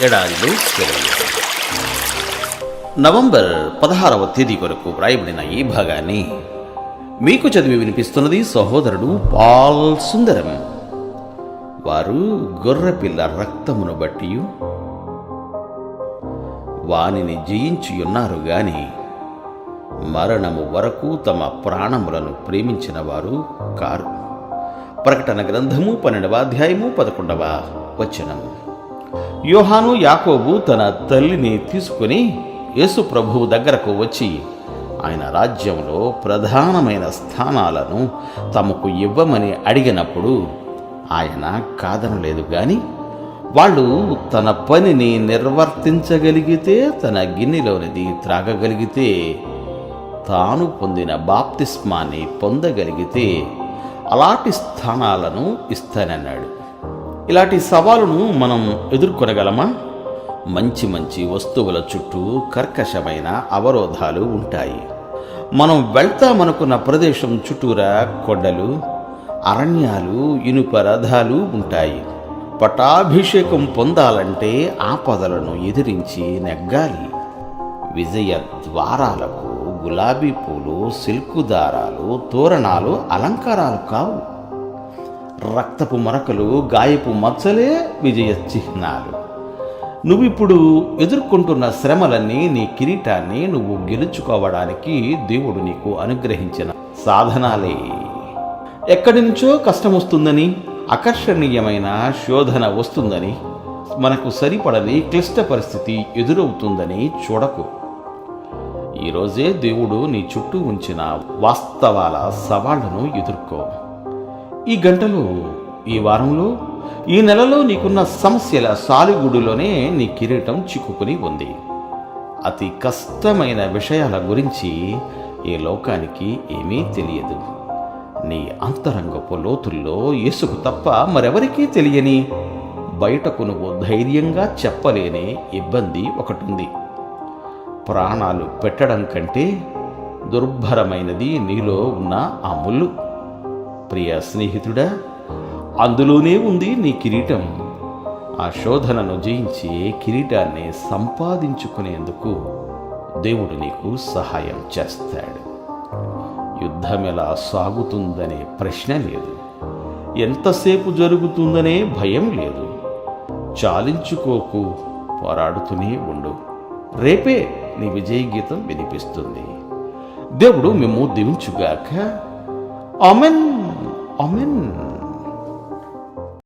ఎడారిలో నవంబర్ పదహారవ తేదీ కొరకు వ్రాయబడిన ఈ భాగాన్ని మీకు చదివి వినిపిస్తున్నది సహోదరుడు పాల్ సుందరం. వారు గొర్రెపిల్ల రక్తమును బట్టి వానిని జయించియున్నారు గాని మరణము వరకు తమ ప్రాణములను ప్రేమించిన వారు కారు. ప్రకటన గ్రంథము పన్నెండవ అధ్యాయము పదకొండవ వచనం. యోహాను యాకోబు తన తల్లిని తీసుకుని యేసు ప్రభువు దగ్గరకు వచ్చి ఆయన రాజ్యంలో ప్రధానమైన స్థానాలను తమకు ఇవ్వమని అడిగినప్పుడు ఆయన కాదనలేదు గాని వాళ్ళు తన పనిని నిర్వర్తించగలిగితే తన గిన్నెలోనిది త్రాగగలిగితే తాను పొందిన బాప్తిస్మాన్ని పొందగలిగితే అలాంటి స్థానాలను ఇస్తానన్నాడు. ఇలాంటి సవాలును మనం ఎదుర్కొనగలమా? మంచి మంచి వస్తువుల చుట్టూ కర్కశమైన అవరోధాలు ఉంటాయి. మనం వెళ్తామనుకున్న ప్రదేశం చుట్టూరా కొండలు అరణ్యాలు ఇనుప రథాలు ఉంటాయి. పటాభిషేకం పొందాలంటే ఆపదలను ఎదిరించి నెగ్గాలి. విజయ ద్వారాలకు గులాబీ పూలు సిల్కు దారాలు తోరణాలు అలంకారాలు కావు. రక్తపు మరకలు గాయపు మచ్చలే విజయ చిహ్నాలు నువ్విప్పుడు ఎదుర్కొంటున్న శ్రమలన్నీ నీ కిరీటాన్ని నువ్వు గెలుచుకోవడానికి దేవుడు నీకు అనుగ్రహించిన సాధనాలే. ఎక్కడి నుంచో కష్టం వస్తుందని ఆకర్షణీయమైన శోధన వస్తుందని మనకు సరిపడని క్లిష్ట పరిస్థితి ఎదురవుతుందని చూడకు. ఈరోజే దేవుడు నీ చుట్టూ ఉంచిన వాస్తవాల సవాళ్ళను ఎదుర్కో. ఈ గంటలో ఈ వారంలో ఈ నెలలో నీకున్న సమస్యల సాలిగుడిలోనే నీ కిరీటం చిక్కుకుని ఉంది. అతి కష్టమైన విషయాల గురించి ఈ లోకానికి ఏమీ తెలియదు. నీ అంతరంగపు లోతుల్లో యేసుకు తప్ప మరెవరికీ తెలియని బయటకు నువ్వు ధైర్యంగా చెప్పలేని ఇబ్బంది ఒకటుంది. ప్రాణాలు పెట్టడం కంటే దుర్భరమైనది నీలో ఉన్న ఆ ముళ్ళు. ప్రియ స్నేహితుడా అందులోనే ఉంది నీ కిరీటం. ఆ శోధనను జయించి కిరీటాన్ని సంపాదించుకునేందుకు దేవుడు నీకు సహాయం చేస్తాడు. యుద్ధం ఎలా సాగుతుందనే ప్రశ్న లేదు. ఎంతసేపు జరుగుతుందనే భయం లేదు. చాలించుకోకు పోరాడుతూనే ఉండు. రేపే నీ విజయ గీతం వినిపిస్తుంది. దేవుడు మేము దీవించుగాక. Amen amen